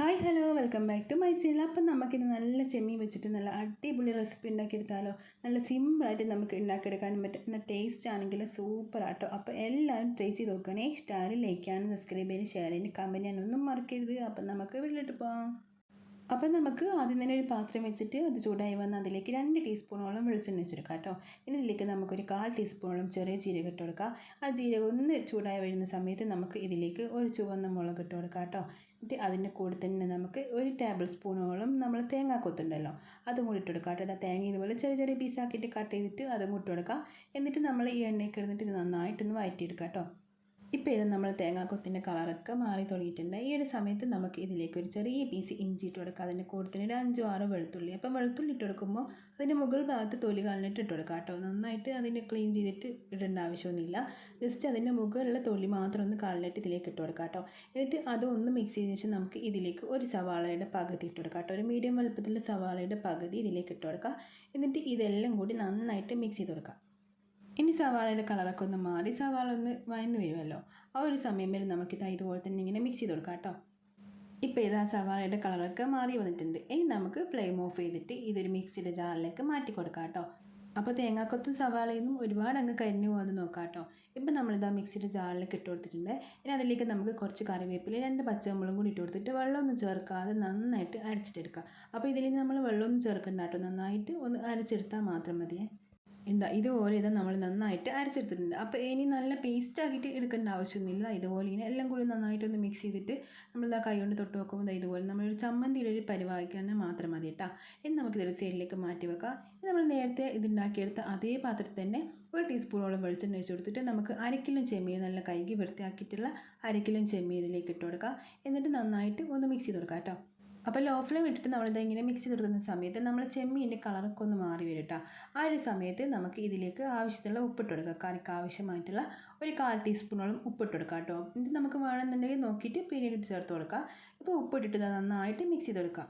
Hi hello welcome back to my channel. അപ്പം നമുക്കിത് നല്ല ചെമ്മീൻ വെച്ചിട്ട് നല്ല അടിപൊളി റെസിപ്പി ഉണ്ടാക്കിയെടുത്താലോ നല്ല സിമ്പിളായിട്ട് നമുക്ക് ഉണ്ടാക്കിയെടുക്കാനും പറ്റും. എന്നാൽ ടേസ്റ്റ് ആണെങ്കിൽ സൂപ്പർ ആട്ടോ. അപ്പോൾ എല്ലാവരും ട്രൈ ചെയ്ത് നോക്കണേ ഇഷ്ടമായാലും ലൈക്കാനും സബ്സ്ക്രൈബ് ചെയ്യാനും ഷെയർ ചെയ്യാനും കമന്റ് ചെയ്യാനൊന്നും മറക്കരുത്. അപ്പം നമുക്ക് വീട്ടിലിട്ട് പോകാം അപ്പം നമുക്ക് ആദ്യം തന്നെ ഒരു പാത്രം വെച്ചിട്ട് അത് ചൂടായി വന്ന് അതിലേക്ക് രണ്ട് ടീസ്പൂണോളം വെളിച്ചെണ്ണ വെച്ചെടുക്കാം കേട്ടോ. ഇതിലേക്ക് നമുക്കൊരു കാൽ ടീസ്പൂണോളം ചെറിയ ജീരകം ഇട്ട് കൊടുക്കുക ആ ജീരകം ഒന്ന് ചൂടായി വരുന്ന സമയത്ത് നമുക്ക് ഇതിലേക്ക് ഒരു ചുവന്ന മുളക് ഇട്ട് കൊടുക്കാം കേട്ടോ. എന്നിട്ട് അതിന്റെ കൂടെ തന്നെ നമുക്ക് ഒരു ടേബിൾ സ്പൂണോളം നമ്മൾ തേങ്ങ കൊത്തുണ്ടല്ലോ അതും കൂടി ഇട്ട് കൊടുക്കുക കേട്ടോ. തേങ്ങ ഇതുപോലെ ചെറിയ ചെറിയ പീസാക്കിയിട്ട് കട്ട് ചെയ്തിട്ട് അതും കൂട്ടി കൊടുക്കാം. എന്നിട്ട് നമ്മൾ ഈ എണ്ണയ്ക്ക് ഇടുന്നിട്ട് ഇത് നന്നായിട്ടൊന്ന് വയറ്റിയെടുക്കാം കേട്ടോ. ഇപ്പോൾ ഇത് നമ്മൾ തേങ്ങാക്കൊത്തിന്റെ കളറൊക്കെ മാറി തുടങ്ങിയിട്ടുണ്ട്. ഈ ഒരു സമയത്ത് നമുക്ക് ഇതിലേക്ക് ഒരു ചെറിയ പീസ് ഇഞ്ചി ഇട്ട് കൊടുക്കുക അതിന്റെ കൂട്ടത്തിന് ഒരു അഞ്ചോ ആറോ വെളുത്തുള്ളി. അപ്പം വെളുത്തുള്ളി ഇട്ട് കൊടുക്കുമ്പോൾ അതിന്റെ മുകൾ ഭാഗത്ത് തൊലി കളഞ്ഞിട്ട് ഇട്ട് കൊടുക്കുക കേട്ടോ. നന്നായിട്ട് അതിനെ ക്ലീൻ ചെയ്തിട്ട് ഇടേണ്ട ആവശ്യമൊന്നുമില്ല. ജസ്റ്റ് അതിന്റെ മുകളിലുള്ള തൊലി മാത്രം ഒന്ന് കളഞ്ഞിട്ട് ഇതിലേക്ക് ഇട്ട് കൊടുക്കുക കേട്ടോ. എന്നിട്ട് അതൊന്ന് മിക്സ് ചെയ്തതിന് ശേഷം നമുക്ക് ഇതിലേക്ക് ഒരു സവാളയുടെ പകുതി ഇട്ട് കൊടുക്കാം കേട്ടോ. ഒരു മീഡിയം വലുപ്പത്തിലുള്ള സവാളയുടെ പകുതി ഇതിലേക്ക് ഇട്ട് കൊടുക്കുക എന്നിട്ട് ഇതെല്ലാം കൂടി നന്നായിട്ട് മിക്സ് ചെയ്ത് കൊടുക്കുക ഇനി സവാളയുടെ കളറൊക്കെ ഒന്ന് മാറി സവാള ഒന്ന് വയന്ന് വരുമല്ലോ. ആ ഒരു സമയം വരെ നമുക്കിത് ഇതുപോലെ തന്നെ ഇങ്ങനെ മിക്സ് ചെയ്ത് കൊടുക്കാം കേട്ടോ. ഇപ്പോൾ ഇതാ സവാളയുടെ കളറൊക്കെ മാറി വന്നിട്ടുണ്ട്. ഇനി നമുക്ക് ഫ്ലെയിം ഓഫ് ചെയ്തിട്ട് ഇതൊരു മിക്സിയുടെ ജാറിലേക്ക് മാറ്റി കൊടുക്കാം കേട്ടോ. അപ്പോൾ തേങ്ങാക്കൊത്തും സവാളയൊന്നും ഒരുപാട് അങ്ങ് കരിഞ്ഞു പോകാതെ നോക്കാം കേട്ടോ. ഇപ്പം നമ്മളിതാ മിക്സിയുടെ ജാറിലേക്ക് ഇട്ട് കൊടുത്തിട്ടുണ്ട്. ഇനി അതിലേക്ക് നമുക്ക് കുറച്ച് കറിവേപ്പില രണ്ട് പച്ചമുളകും കൂടി ഇട്ട് കൊടുത്തിട്ട് വെള്ളമൊന്നും ചേർക്കാതെ നന്നായിട്ട് അരച്ചിട്ടെടുക്കുക അപ്പോൾ ഇതിൽ നമ്മൾ വെള്ളമൊന്നും ചേർക്കണ്ട കേട്ടോ. നന്നായിട്ട് ഒന്ന് അരച്ചെടുത്താൽ മാത്രം മതിയേ. എന്താ ഇതുപോലെ ഇത് നമ്മൾ നന്നായിട്ട് അരച്ചെടുത്തിട്ടുണ്ട്. അപ്പോൾ ഇനി നല്ല പേസ്റ്റ് ആക്കിയിട്ട് എടുക്കേണ്ട ആവശ്യമൊന്നുമില്ല. ഇതുപോലെ ഇങ്ങനെ എല്ലാം കൂടി നന്നായിട്ടൊന്ന് മിക്സ് ചെയ്തിട്ട് നമ്മൾ ആ കൈ കൊണ്ട് തൊട്ട് വെക്കുമ്പോൾ ഇതുപോലെ നമ്മളൊരു ചമ്മന്തിയുടെ ഒരു മാത്രം മതി കേട്ടോ ഇനി നമുക്കിതൊരു സൈഡിലേക്ക് മാറ്റി വെക്കാം. നമ്മൾ നേരത്തെ ഇതുണ്ടാക്കിയെടുത്ത അതേ പാത്രത്തിൽ തന്നെ ഒരു ടീസ്പൂണോളം വെളിച്ചെണ്ണ ഒഴിച്ച് കൊടുത്തിട്ട് നമുക്ക് അരക്കിലും ചെമ്മീൻ നല്ല കൈകി വൃത്തിയാക്കിയിട്ടുള്ള അരക്കിലും ചെമ്മീൻ ഇതിലേക്ക് ഇട്ട് കൊടുക്കാം. എന്നിട്ട് നന്നായിട്ട് ഒന്ന് മിക്സ് ചെയ്ത് കൊടുക്കാം കേട്ടോ അപ്പോൾ ലോ ഫ്ലെയിം ഇട്ടിട്ട് നമ്മളിത് ഇങ്ങനെ മിക്സ് ചെയ്ത് കൊടുക്കുന്ന സമയത്ത് നമ്മൾ ചെമ്മീന്റെ കളറൊക്കെ ഒന്ന് മാറി വരും കേട്ടോ ആ ഒരു സമയത്ത് നമുക്ക് ഇതിലേക്ക് ആവശ്യത്തിനുള്ള ഉപ്പിട്ട് കൊടുക്കുക കറിക്ക് ആവശ്യമായിട്ടുള്ള ഒരു കാൽ ടീസ്പൂണോളം ഉപ്പിട്ട് കൊടുക്കുക കേട്ടോ ഇത് നമുക്ക് വേണമെന്നുണ്ടെങ്കിൽ നോക്കിയിട്ട് പിന്നീട് ചേർത്ത് കൊടുക്കുക ഇപ്പോൾ ഉപ്പിട്ടിട്ട് നന്നായിട്ട് മിക്സ് ചെയ്ത് കൊടുക്കുക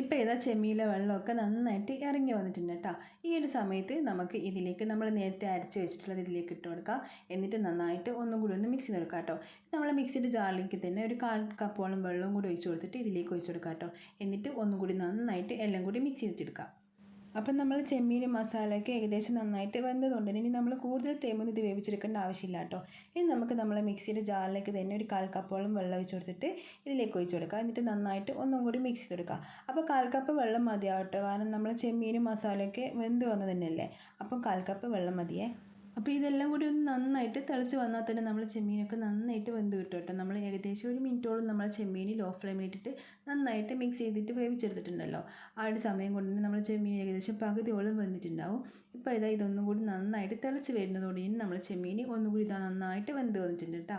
ഇപ്പോൾ ഏതാ ചെമ്മീലെ വെള്ളമൊക്കെ നന്നായിട്ട് ഇറങ്ങി വന്നിട്ടുണ്ട് കേട്ടോ. ഈ ഒരു സമയത്ത് നമുക്ക് ഇതിലേക്ക് നമ്മൾ നേരത്തെ അരച്ച് വെച്ചിട്ടുള്ളത് ഇതിലേക്ക് ഇട്ട് കൊടുക്കാം. എന്നിട്ട് നന്നായിട്ട് ഒന്നും കൂടി ഒന്ന് മിക്സ് ചെയ്ത് കൊടുക്കാം കേട്ടോ നമ്മൾ മിക്സിയുടെ ജാറിലേക്ക് തന്നെ ഒരു കാൽ കപ്പോളം വെള്ളവും കൂടി ഒഴിച്ച് കൊടുത്തിട്ട് ഇതിലേക്ക് ഒഴിച്ച് കൊടുക്കാം കേട്ടോ. എന്നിട്ട് ഒന്നും കൂടി നന്നായിട്ട് എല്ലാം കൂടി മിക്സ് ചെയ്തിട്ടെടുക്കാം അപ്പം നമ്മൾ ചെമ്മീൻ മസാലയൊക്കെ ഏകദേശം നന്നായിട്ട് വെന്തതുണ്ട് ഇനി നമ്മൾ കൂടുതൽ ടൈമൊന്നും ഇത് വേവിച്ചെടുക്കേണ്ട ആവശ്യമില്ല കേട്ടോ. ഇനി നമുക്ക് നമ്മൾ മിക്സിയുടെ ജാറിലേക്ക് തന്നെ ഒരു കാൽ കപ്പോളം വെള്ളം ഒഴിച്ച് കൊടുത്തിട്ട് ഇതിലേക്ക് ഒഴിച്ച് കൊടുക്കുക എന്നിട്ട് നന്നായിട്ട് ഒന്നും കൂടി മിക്സ് ചെയ്ത് കൊടുക്കുക അപ്പോൾ കാൽ കപ്പ് വെള്ളം മതിയാവട്ടോ. കാരണം നമ്മൾ ചെമ്മീൻ മസാലയൊക്കെ വെന്ത് വന്നതന്നെയല്ലേ അപ്പം കാൽ കപ്പ് വെള്ളം മതിയേ. അപ്പോൾ ഇതെല്ലാം കൂടി ഒന്ന് നന്നായിട്ട് തിളച്ച് വന്നാൽ തന്നെ നമ്മൾ ചെമ്മീനൊക്കെ നന്നായിട്ട് വെന്ത് കിട്ടും കേട്ടോ. നമ്മൾ ഏകദേശം ഒരു മിനിറ്റോളം നമ്മൾ ചെമ്മീൻ ലോ ഫ്ലെയിമിലിട്ടിട്ട് നന്നായിട്ട് മിക്സ് ചെയ്തിട്ട് വേവിച്ചെടുത്തിട്ടുണ്ടല്ലോ. ആ ഒരു സമയം കൊണ്ട് തന്നെ നമ്മൾ ചെമ്മീൻ ഏകദേശം പകുതിയോളം വെന്തിട്ടുണ്ടാവും. ഇപ്പോൾ ഇതാ ഇതൊന്നും കൂടി നന്നായിട്ട് തിളച്ച് വരുന്നതോടെ നമ്മൾ ചെമ്മീൻ ഒന്നുകൂടി ഇതാ നന്നായിട്ട് വെന്ത് വന്നിട്ടുണ്ട് കേട്ടോ.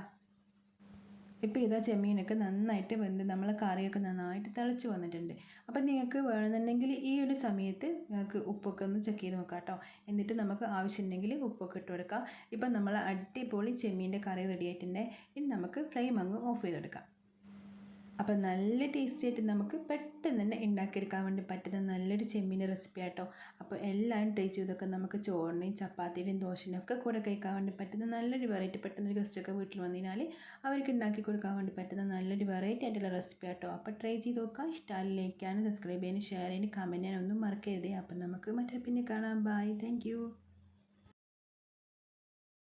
ഇപ്പോൾ ഇതാ ചെമ്മീനൊക്കെ നന്നായിട്ട് വെന്ത് നമ്മൾ കറിയൊക്കെ നന്നായിട്ട് തിളച്ച് വന്നിട്ടുണ്ട്. അപ്പം നിങ്ങൾക്ക് വേണമെന്നുണ്ടെങ്കിൽ ഈ ഒരു സമയത്ത് നിങ്ങൾക്ക് ഉപ്പൊക്കെ ഒന്ന് ചെക്ക് ചെയ്ത് നോക്കാം കേട്ടോ. എന്നിട്ട് നമുക്ക് ആവശ്യമുണ്ടെങ്കിൽ ഉപ്പൊക്കെ ഇട്ട് കൊടുക്കാം. ഇപ്പം നമ്മൾ അടിപൊളി ചെമ്മീന്റെ കറി റെഡി ആയിട്ടുണ്ട്. ഇനി നമുക്ക് ഫ്ലെയിം അങ്ങ് ഓഫ് ചെയ്തെടുക്കാം. അപ്പോൾ നല്ല ടേസ്റ്റി ആയിട്ട് നമുക്ക് പെട്ടെന്ന് തന്നെ ഉണ്ടാക്കിയെടുക്കാൻ വേണ്ടി പറ്റുന്ന നല്ലൊരു ചെമ്മീൻ റെസിപ്പി ആട്ടോ. അപ്പോൾ എല്ലാവരും ട്രൈ ചെയ്തൊക്കെ നമുക്ക് ചോറിനെയും ചപ്പാത്തിയുടെയും ദോശയുടെയും ഒക്കെ കൂടെ കഴിക്കാൻ വേണ്ടി പറ്റുന്ന നല്ലൊരു വെറൈറ്റി പെട്ടെന്ന് ഒരു ഗസ്റ്റൊക്കെ വീട്ടിൽ വന്നതിനാൽ അവർക്ക് ഉണ്ടാക്കി കൊടുക്കാൻ വേണ്ടി പറ്റുന്ന നല്ലൊരു വെറൈറ്റി ആയിട്ടുള്ള റെസിപ്പി ആട്ടോ. അപ്പോൾ ട്രൈ ചെയ്ത് നോക്കുക. ഇഷ്ടമായില്ലേക്കാനും സബ്സ്ക്രൈബ് ചെയ്യാനും ഷെയർ ചെയ്യാനും കമന്റ് ചെയ്യാനും ഒന്നും മറക്കരുതേ. അപ്പം നമുക്ക് മറ്റൊരു പിന്നെ കാണാം. Bye thank